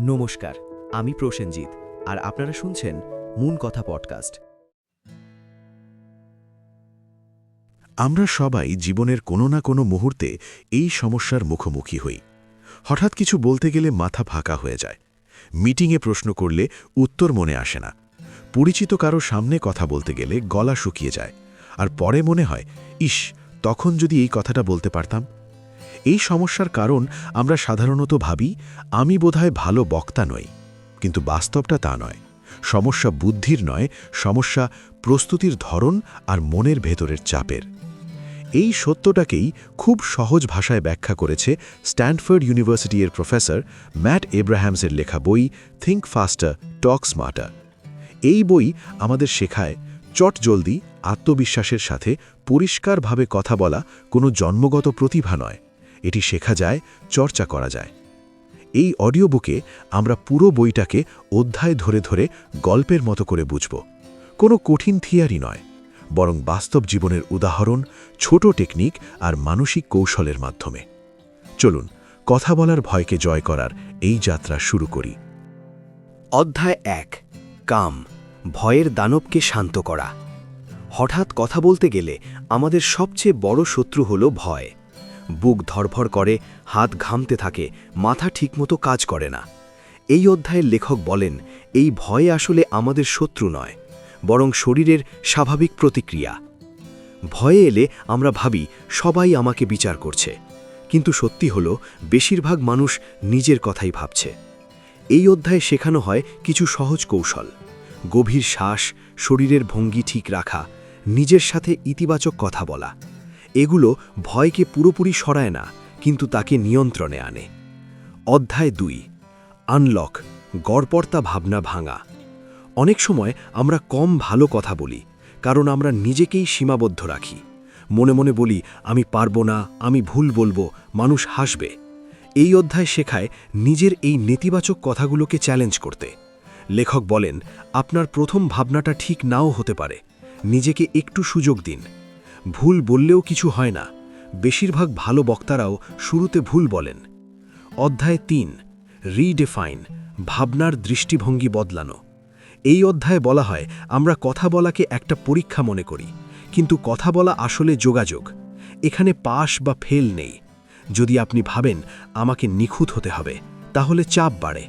নমস্কার, আমি প্রসেনজিৎ, আর আপনারা শুনছেন মূল কথা পডকাস্ট। আমরা সবাই জীবনের কোনো না কোনো মুহূর্তে এই সমস্যার মুখোমুখি হই। হঠাৎ কিছু বলতে গেলে মাথা ফাঁকা হয়ে যায়। মিটিংয়ে প্রশ্ন করলে উত্তর মনে আসে না। পরিচিত কারও সামনে কথা বলতে গেলে গলা শুকিয়ে যায়। আর পরে মনে হয়, ইস, তখন যদি এই কথাটা বলতে পারতাম। এই সমস্যার কারণ আমরা সাধারণত ভাবি, আমি বোধহয় ভালো বক্তা নই। কিন্তু বাস্তবটা তা নয়। সমস্যা বুদ্ধির নয়, সমস্যা প্রস্তুতির ধরন আর মনের ভেতরের চাপের। এই সত্যটাকেই খুব সহজ ভাষায় ব্যাখ্যা করেছে স্ট্যানফোর্ড ইউনিভার্সিটি এর প্রফেসর ম্যাট এব্রাহামসের লেখা বই থিঙ্ক ফাস্টার টক স্মার্টার এই বই আমাদের শেখায়, চট জলদি আত্মবিশ্বাসের সাথে পরিষ্কারভাবে কথা বলা কোনো জন্মগত প্রতিভা নয়। এটি শেখা যায়, চর্চা করা যায়। এই অডিও বুকে আমরা পুরো বইটাকে অধ্যায় ধরে ধরে গল্পের মতো করে বুঝব। কোনো কঠিন থিয়ারি নয়, বরং বাস্তব জীবনের উদাহরণ, ছোট টেকনিক আর মানসিক কৌশলের মাধ্যমে। চলুন, কথা বলার ভয়কে জয় করার এই যাত্রা শুরু করি। অধ্যায় এক, কাম, ভয়ের দানবকে শান্ত করা। হঠাৎ কথা বলতে গেলে আমাদের সবচেয়ে বড় শত্রু হল ভয়। বুক ধরফর করে, হাত ঘামতে থাকে, মাথা ঠিকমতো কাজ করে না। এই অধ্যায়ের লেখক বলেন, এই ভয় আসলে আমাদের শত্রু নয়, বরং শরীরের স্বাভাবিক প্রতিক্রিয়া। ভয়ে এলে আমরা ভাবি, সবাই আমাকে বিচার করছে। কিন্তু সত্যি হল, বেশিরভাগ মানুষ নিজের কথাই ভাবছে। এই অধ্যায়ে শেখানো হয় কিছু সহজ কৌশল। গভীর শ্বাস, শরীরের ভঙ্গি ঠিক রাখা, নিজের সাথে ইতিবাচক কথা বলা। এগুলো ভয়কে পুরোপুরি সরায় না, কিন্তু তাকে নিয়ন্ত্রণে আনে। অধ্যায় দুই, আনলক গড়পর্তা ভাবনা ভাঙা। অনেক সময় আমরা কম ভালো কথা বলি, কারণ আমরা নিজেকেই সীমাবদ্ধ রাখি। মনে মনে বলি, আমি পারব না, আমি ভুল বলব, মানুষ হাসবে। এই অধ্যায় শেখায় নিজের এই নেতিবাচক কথাগুলোকে চ্যালেঞ্জ করতে। লেখক বলেন, আপনার প্রথম ভাবনাটা ঠিক নাও হতে পারে। নিজেকে একটু সুযোগ দিন। ভুল বললেও কিছু হয় না। বেশিরভাগ ভালো বক্তারাও শুরুতে ভুল বলেন। অধ্যায় তিন, রিডেফাইন, ভাবনার দৃষ্টিভঙ্গি বদলানো। এই অধ্যায়ে বলা হয়, আমরা কথা বলাকে একটা পরীক্ষা মনে করি, কিন্তু কথা বলা আসলে যোগাযোগ। এখানে পাশ বা ফেল নেই। যদি আপনি ভাবেন, আমাকে নিখুঁত হতে হবে, তাহলে চাপ বাড়ে।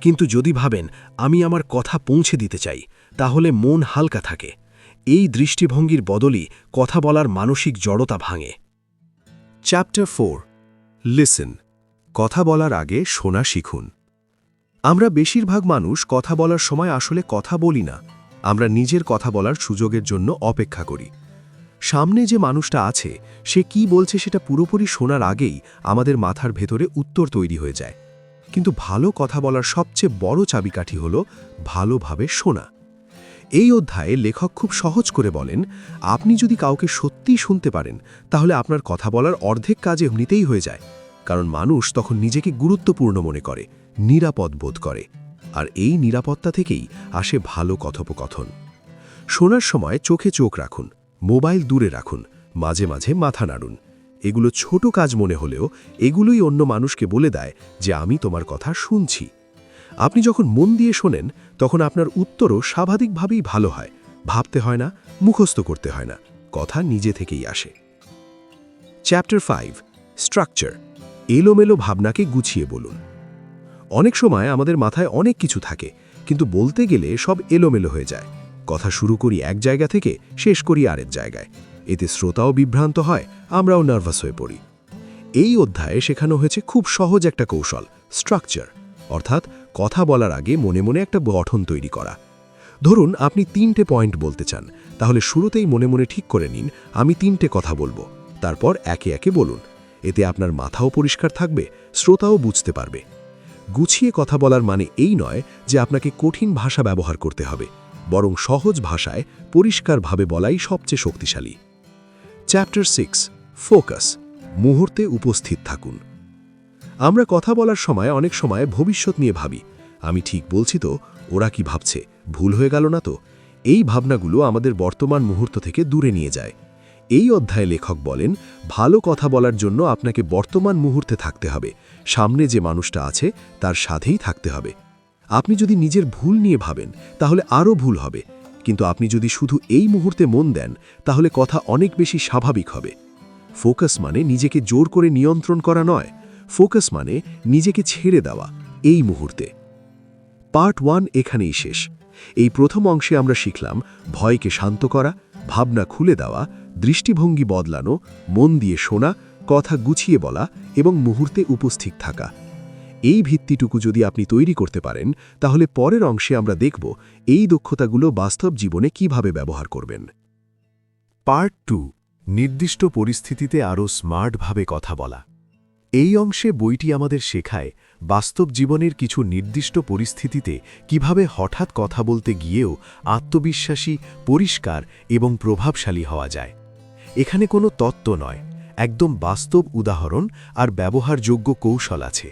কিন্তু যদি ভাবেন, আমি আমার কথা পৌঁছে দিতে চাই, তাহলে মন হালকা থাকে। এই দৃষ্টিভঙ্গির বদলই কথা বলার মানসিক জড়তা ভাঙে। চ্যাপ্টার ফোর লিসেন কথা বলার আগে শোনা শিখুন। আমরা বেশিরভাগ মানুষ কথা বলার সময় আসলে কথা বলি না, আমরা নিজের কথা বলার সুযোগের জন্য অপেক্ষা করি। সামনে যে মানুষটা আছে, সে কি বলছে সেটা পুরোপুরি শোনার আগেই আমাদের মাথার ভেতরে উত্তর তৈরি হয়ে যায়। কিন্তু ভালো কথা বলার সবচেয়ে বড় চাবিকাঠি হল ভালোভাবে শোনা। এই অধ্যায়ে লেখক খুব সহজ করে বলেন, আপনি যদি কাউকে সত্যিই শুনতে পারেন, তাহলে আপনার কথা বলার অর্ধেক কাজ এমনিতেই হয়ে যায়। কারণ মানুষ তখন নিজেকে গুরুত্বপূর্ণ মনে করে, নিরাপদ বোধ করে। আর এই নিরাপত্তা থেকেই আসে ভালো কথোপকথন। শোনার সময় চোখে চোখ রাখুন, মোবাইল দূরে রাখুন, মাঝে মাঝে মাথা নাড়ুন। এগুলো ছোট কাজ মনে হলেও এগুলোই অন্য মানুষকে বলে দেয় যে, আমি তোমার কথা শুনছি। আপনি যখন মন দিয়ে শোনেন তখন আপনার উত্তরও স্বাভাবিকভাবেই ভালো হয়। ভাবতে হয় না, মুখস্থ করতে হয় না। কথা নিজে থেকেই আসে। চ্যাপ্টার ফাইভ স্ট্রাকচার এলোমেলো ভাবনাকে গুছিয়ে বলুন। অনেক সময় আমাদের মাথায় অনেক কিছু থাকে, কিন্তু বলতে গেলে সব এলোমেলো হয়ে যায়। কথা শুরু করি এক জায়গা থেকে, শেষ করি আরেক জায়গায়। এতে শ্রোতাও বিভ্রান্ত হয়, আমরাও নার্ভাস হয়ে পড়ি। এই অধ্যায়ে শেখানো হয়েছে খুব সহজ একটা কৌশল স্ট্রাকচার অর্থাৎ কথা বলার আগে মনে মনে একটা গঠন তৈরি করা। ধরুন, আপনি তিনটে পয়েন্ট বলতে চান। তাহলে শুরুতেই মনে মনে ঠিক করে নিন, আমি তিনটে কথা বলব। তারপর একে একে বলুন। এতে আপনার মাথাও পরিষ্কার থাকবে, শ্রোতাও বুঝতে পারবে। গুছিয়ে কথা বলার মানে এই নয় যে আপনাকে কঠিন ভাষা ব্যবহার করতে হবে। বরং সহজ ভাষায় পরিষ্কারভাবে বলাই সবচেয়ে শক্তিশালী। Chapter six, focus. মুহূর্তে উপস্থিত থাকুন। আমরা কথা বলার সময় অনেক সময় ভবিষ্যৎ নিয়ে ভাবি। আমি ঠিক বলছি তো, ওরা কি ভাবছে? ভুল হয়ে গেল না তো? এই ভাবনাগুলো আমাদের বর্তমান মুহূর্ত থেকে দূরে নিয়ে যায়। এই অধ্যায়ে লেখক বলেন, ভালো কথা বলার জন্য আপনাকে বর্তমান মুহূর্তে থাকতে হবে। সামনে যে মানুষটা আছে, তার সাথেই থাকতে হবে। আপনি যদি নিজের ভুল নিয়ে ভাবেন, তাহলে আরও ভুল হবে। কিন্তু আপনি যদি শুধু এই মুহূর্তে মন দেন, তাহলে কথা অনেক বেশি স্বাভাবিক হবে। ফোকাস মানে নিজেকে জোর করে নিয়ন্ত্রণ করা নয়। ফোকাস মানে নিজেকে ছেড়ে দেওয়া, এই মুহূর্তে। পার্ট ওয়ান এখানেই শেষ। এই প্রথম অংশে আমরা শিখলাম ভয়কে শান্ত করা, ভাবনা খুলে দেওয়া, দৃষ্টিভঙ্গি বদলানো, মন দিয়ে শোনা, কথা গুছিয়ে বলা এবং মুহূর্তে উপস্থিত থাকা। এই ভিত্তিটুকু যদি আপনি তৈরি করতে পারেন, তাহলে পরের অংশে আমরা দেখব এই দক্ষতাগুলো বাস্তব জীবনে কীভাবে ব্যবহার করবেন। পার্ট টু, নির্দিষ্ট পরিস্থিতিতে আরও স্মার্টভাবে কথা বলা। এই অংশে বইটি আমাদের শেখায় বাস্তব জীবনের কিছু নির্দিষ্ট পরিস্থিতিতে কীভাবে হঠাৎ কথা বলতে গিয়েও আত্মবিশ্বাসী, পরিষ্কার এবং প্রভাবশালী হওয়া যায়। এখানে কোনো তত্ত্ব নয়, একদম বাস্তব উদাহরণ আর ব্যবহারযোগ্য কৌশল আছে।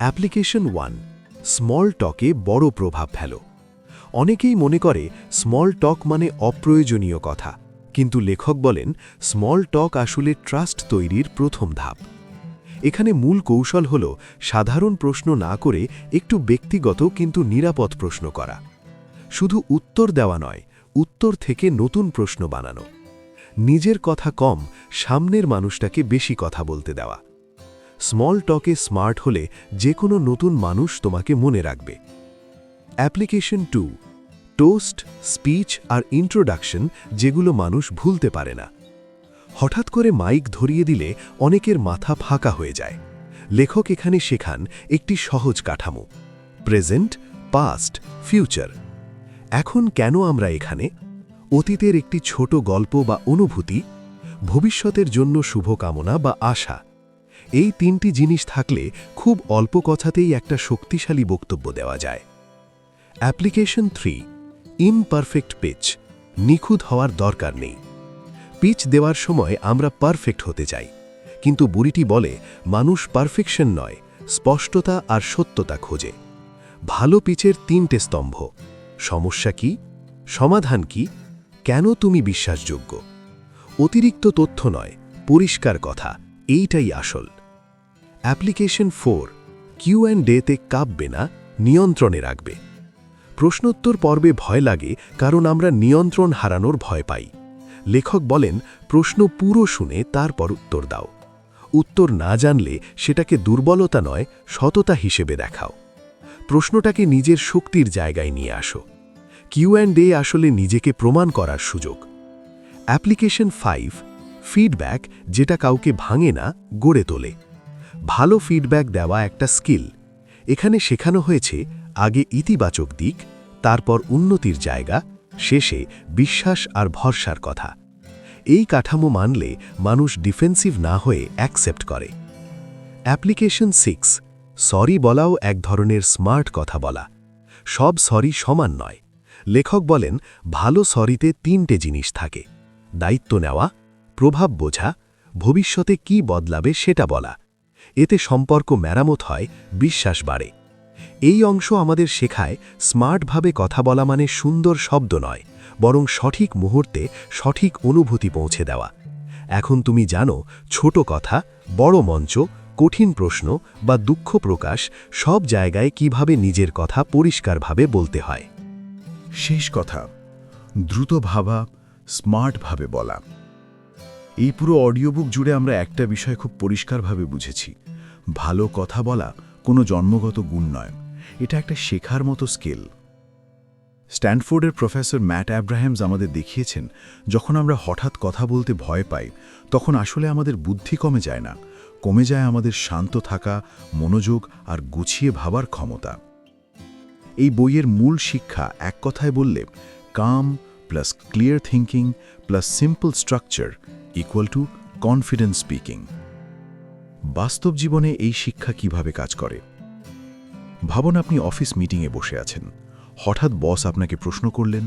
অ্যাপ্লিকেশন ওয়ান, স্মল টকে বড় প্রভাব ফেলো। অনেকেই মনে করে স্মল টক মানে অপ্রয়োজনীয় কথা, কিন্তু লেখক বলেন স্মল টক আসলে ট্রাস্ট তৈরির প্রথম ধাপ। এখানে মূল কৌশল হল সাধারণ প্রশ্ন না করে একটু ব্যক্তিগত কিন্তু নিরাপদ প্রশ্ন করা। শুধু উত্তর দেওয়া নয়, উত্তর থেকে নতুন প্রশ্ন বানানো। নিজের কথা কম, সামনের মানুষটাকে বেশি কথা বলতে দেওয়া। স্মল টকে স্মার্ট হলে যে কোনো নতুন মানুষ তোমাকে মনে রাখবে। অ্যাপ্লিকেশন টু, টোস্ট, স্পিচ আর ইন্ট্রোডাকশন যেগুলো মানুষ ভুলতে পারে না। হঠাৎ করে মাইক ধরিয়ে দিলে অনেকের মাথা ফাঁকা হয়ে যায়। লেখক এখানে শেখান একটি সহজ কাঠামো প্রেজেন্ট পাস্ট ফিউচার এখন কেন আমরা এখানে? অতীতের একটি ছোট গল্প বা অনুভূতি, ভবিষ্যতের জন্য শুভকামনা বা আশা। এই তিনটি জিনিস থাকলে খুব অল্প কথাতেই একটা শক্তিশালী বক্তব্য দেওয়া যায়। অ্যাপ্লিকেশন থ্রি ইমপারফেক্ট পিচ নিখুঁত হওয়ার দরকার নেই। পিচ দেওয়ার সময় আমরা পারফেক্ট হতে চাই। কিন্তু বুড়িটি বলে, মানুষ পারফেকশন নয়, স্পষ্টতা আর সত্যতা খোঁজে। ভালো পিচের তিনটে স্তম্ভ। সমস্যা কি? সমাধান কি? কেন তুমি বিশ্বাসযোগ্য? অতিরিক্ত তথ্য নয়, পরিষ্কার কথা, এইটাই আসল। অ্যাপ্লিকেশন ফোর, কিউ অ্যান্ড ডেতে কাঁপবে না, নিয়ন্ত্রণে রাখবে। প্রশ্নোত্তর পর্বে ভয় লাগে, কারণ আমরা নিয়ন্ত্রণ হারানোর ভয় পাই। লেখক বলেন, প্রশ্ন পুরো শুনে তারপর উত্তর দাও। উত্তর না জানলে সেটাকে দুর্বলতা নয়, সততা হিসেবে দেখাও। প্রশ্নটাকে নিজের শক্তির জায়গায় নিয়ে আসো। কিউ অ্যান্ড ডে আসলে নিজেকে প্রমাণ করার সুযোগ। অ্যাপ্লিকেশন ফাইভ ফিডব্যাক যেটা কাউকে ভাঙে না, গড়ে তোলে। ভালো ফিডব্যাক দেওয়া একটা স্কিল এখানে শেখানো হয়েছে, আগে ইতিবাচক দিক, তারপর উন্নতির জায়গা শেষে বিশ্বাস আর ভরসার কথা। এই কাঠামো মানলে মানুষ ডিফেন্সিভ না হয়ে অ্যাকসেপ্ট করে। অ্যাপ্লিকেশন সিক্স, সরি বলাও এক ধরনের স্মার্ট কথা বলা। সব সরি সমান নয়। লেখক বলেন, ভালো সরিতে তিনটে জিনিস থাকে। দায়িত্ব নেওয়া, প্রভাব বোঝা, ভবিষ্যতে কি বদলাবে সেটা বলা। এতে সম্পর্ক মেরামত হয়, বিশ্বাস বাড়ে। এই অংশ আমাদের শেখায় স্মার্টভাবে কথা বলা মানে সুন্দর শব্দ নয়, বরং সঠিক মুহূর্তে সঠিক অনুভূতি পৌঁছে দেওয়া। এখন তুমি জানো, ছোট কথা, বড় মঞ্চ, কঠিন প্রশ্ন বা দুঃখ প্রকাশ সব জায়গায় কীভাবে নিজের কথা পরিষ্কারভাবে বলতে হয়। শেষ কথা, দ্রুত ভাবা, স্মার্টভাবে বলা। এই পুরো অডিও বুক জুড়ে আমরা একটা বিষয় খুব পরিষ্কারভাবে বুঝেছি, ভালো কথা বলা কোনো জন্মগত গুণ নয়। এটা একটা শেখার মতো স্কিল। স্ট্যানফোর্ডের প্রফেসর ম্যাট অ্যাব্রাহামস আমাদের দেখিয়েছেন, যখন আমরা হঠাৎ কথা বলতে ভয় পাই, তখন আসলে আমাদের বুদ্ধি কমে যায় না, কমে যায় আমাদের শান্ত থাকা, মনোযোগ আর গুছিয়ে ভাবার ক্ষমতা। এই বইয়ের মূল শিক্ষা এক কথায় বললে, calm plus clear thinking plus simple structure equal to confidence speaking. বাস্তব জীবনে এই শিক্ষা কীভাবে কাজ করে? ভাবুন আপনি অফিস মিটিংয়ে বসে আছেন। হঠাৎ বস আপনাকে প্রশ্ন করলেন,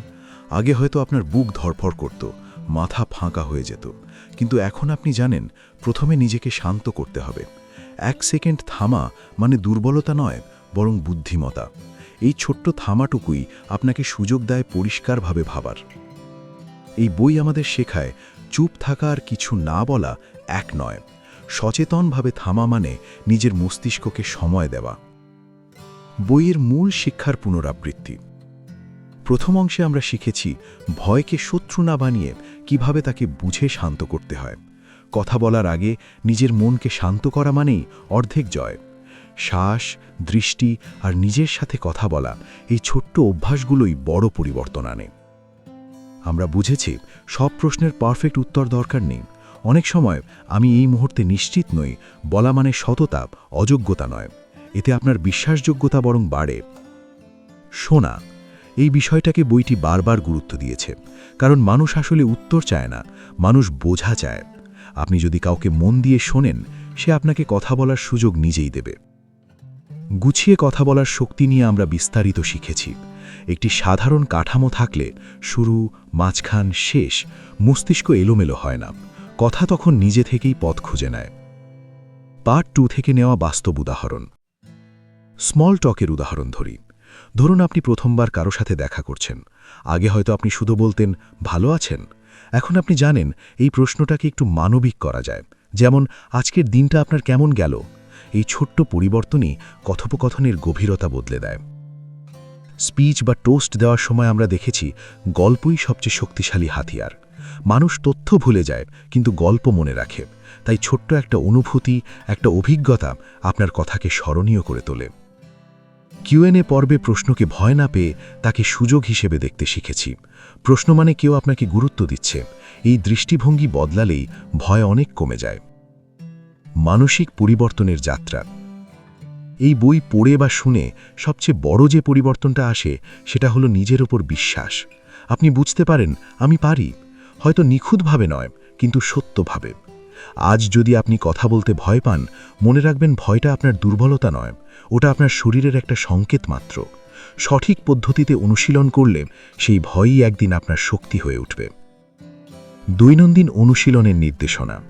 আগে হয়তো আপনার বুক ধরফর করত, মাথা ফাঁকা হয়ে যেত। কিন্তু এখন আপনি জানেন, প্রথমে নিজেকে শান্ত করতে হবে। এক সেকেন্ড থামা মানে দুর্বলতা নয়, বরং বুদ্ধিমতা এই ছোট্ট থামাটুকুই আপনাকে সুযোগ দেয় পরিষ্কারভাবে ভাবার। এই বই আমাদের শেখায়, চুপ থাকা আর কিছু না বলা এক নয়। সচেতনভাবে থামা মানে নিজের মস্তিষ্ককে সময় দেওয়া। বইয়ের মূল শিক্ষার পুনরাবৃত্তি। প্রথম অংশে আমরা শিখেছি ভয়কে শত্রু না বানিয়ে কীভাবে তাকে বুঝে শান্ত করতে হয়। কথা বলার আগে নিজের মনকে শান্ত করা মানেই অর্ধেক জয়। শ্বাস, দৃষ্টি আর নিজের সাথে কথা বলা এই ছোট্ট অভ্যাসগুলোই বড় পরিবর্তন আনে। আমরা বুঝেছি সব প্রশ্নের পারফেক্ট উত্তর দরকার নেই। অনেক সময় আমি এই মুহূর্তে নিশ্চিত নই, বলা মানে সততা, অযোগ্যতা নয়। এতে আপনার বিশ্বাসযোগ্যতা বরং বাড়ে। শোনা এই বিষয়টাকে বইটি বারবার গুরুত্ব দিয়েছে, কারণ মানুষ আসলে উত্তর চায় না, মানুষ বোঝা চায়। আপনি যদি কাউকে মন দিয়ে শোনেন, সে আপনাকে কথা বলার সুযোগ নিজেই দেবে। গুছিয়ে কথা বলার শক্তি নিয়ে আমরা বিস্তারিত শিখেছি। একটি সাধারণ কাঠামো থাকলে শুরু, মাঝখান, শেষ মস্তিষ্ক এলোমেলো হয় না। কথা তখন নিজে থেকেই পথ খুঁজে নেয়। পার্ট টু থেকে নেওয়া বাস্তব উদাহরণ। স্মল টকের উদাহরণ ধরি। ধরুন আপনি প্রথমবার কারও সাথে দেখা করছেন। আগে হয়তো আপনি শুধু বলতেন, ভালো আছেন? এখন আপনি জানেন, এই প্রশ্নটাকে একটু মানবিক করা যায়। যেমন, আজকের দিনটা আপনার কেমন গেল? এই ছোট্ট পরিবর্তনই কথোপকথনের গভীরতা বদলে দেয়। স্পিচ বা টোস্ট দেওয়ার সময় আমরা দেখেছি, গল্পই সবচেয়ে শক্তিশালী হাতিয়ার। মানুষ তথ্য ভুলে যায়, কিন্তু গল্প মনে রাখে। তাই ছোট্ট একটা অনুভূতি, একটা অভিজ্ঞতা আপনার কথাকে স্মরণীয় করে তোলে। কিউএনএ পর্বে প্রশ্নকে ভয় না পেয়ে তাকে সুযোগ হিসেবে দেখতে শিখেছি। প্রশ্ন মানে কেউ আপনাকে গুরুত্ব দিচ্ছে। এই দৃষ্টিভঙ্গি বদলালেই ভয় অনেক কমে যায়। মানসিক পরিবর্তনের যাত্রা। এই বই পড়ে বা শুনে সবচেয়ে বড় যে পরিবর্তনটা আসে, সেটা হলো নিজের ওপর বিশ্বাস। আপনি বুঝতে পারেন, আমি পারি। হয়তো নিখুঁতভাবে নয়, কিন্তু সত্যভাবে। আজ যদি আপনি কথা বলতে ভয় পান, মনে রাখবেন ভয়টা আপনার দুর্বলতা নয়, ওটা আপনার শরীরের একটা সংকেত মাত্র। সঠিক পদ্ধতিতে অনুশীলন করলে সেই ভয়ই একদিন আপনার শক্তি হয়ে উঠবে। দৈনন্দিন অনুশীলনের নির্দেশনা।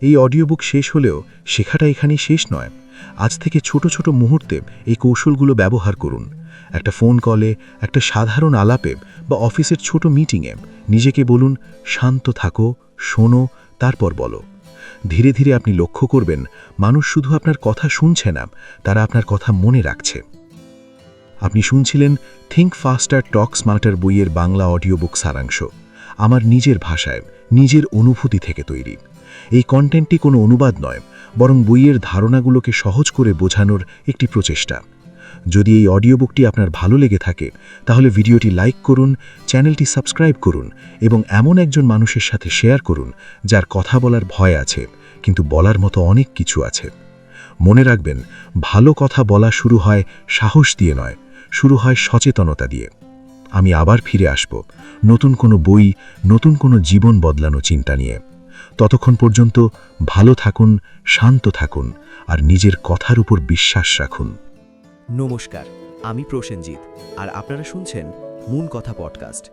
এই অডিওবুক শেষ হলেও শেখাটা এখানেই শেষ নয়। আজ থেকে ছোট ছোট মুহূর্তে এই কৌশলগুলো ব্যবহার করুন। একটা ফোন কলে, একটা সাধারণ আলাপে বা অফিসের ছোট মিটিংয়ে নিজেকে বলুন, শান্ত থাকো, শোনো তারপর বলো। ধীরে ধীরে আপনি লক্ষ্য করবেন, মানুষ শুধু আপনার কথা শুনছে না, তারা আপনার কথা মনে রাখছে। আপনি শুনছিলেন থিঙ্ক ফাস্টার টক স্মার্টার বইয়ের বাংলা অডিও বুক সারাংশ। আমার নিজের ভাষায়, নিজের অনুভূতি থেকে তৈরি। এই কন্টেন্টটি কোনো অনুবাদ নয়, বরং বইয়ের ধারণাগুলোকে সহজ করে বোঝানোর একটি প্রচেষ্টা। যদি এই অডিও বুকটি আপনার ভালো লেগে থাকে, তাহলে ভিডিওটি লাইক করুন, চ্যানেলটি সাবস্ক্রাইব করুন এবং এমন একজন মানুষের সাথে শেয়ার করুন, যার কথা বলার ভয় আছে, কিন্তু বলার মতো অনেক কিছু আছে। মনে রাখবেন, ভালো কথা বলা শুরু হয় সাহস দিয়ে নয়, শুরু হয় সচেতনতা দিয়ে। আমি আবার ফিরে আসব, নতুন কোনো বই, নতুন কোনো জীবন বদলানো চিন্তা নিয়ে। ততক্ষণ পর্যন্ত ভালো থাকুন, শান্ত থাকুন, আর নিজের কথার উপর বিশ্বাস রাখুন। নমস্কার আমি প্রসেনজিৎ আর আপনারা শুনছেন মুন কথা পডকাস্ট।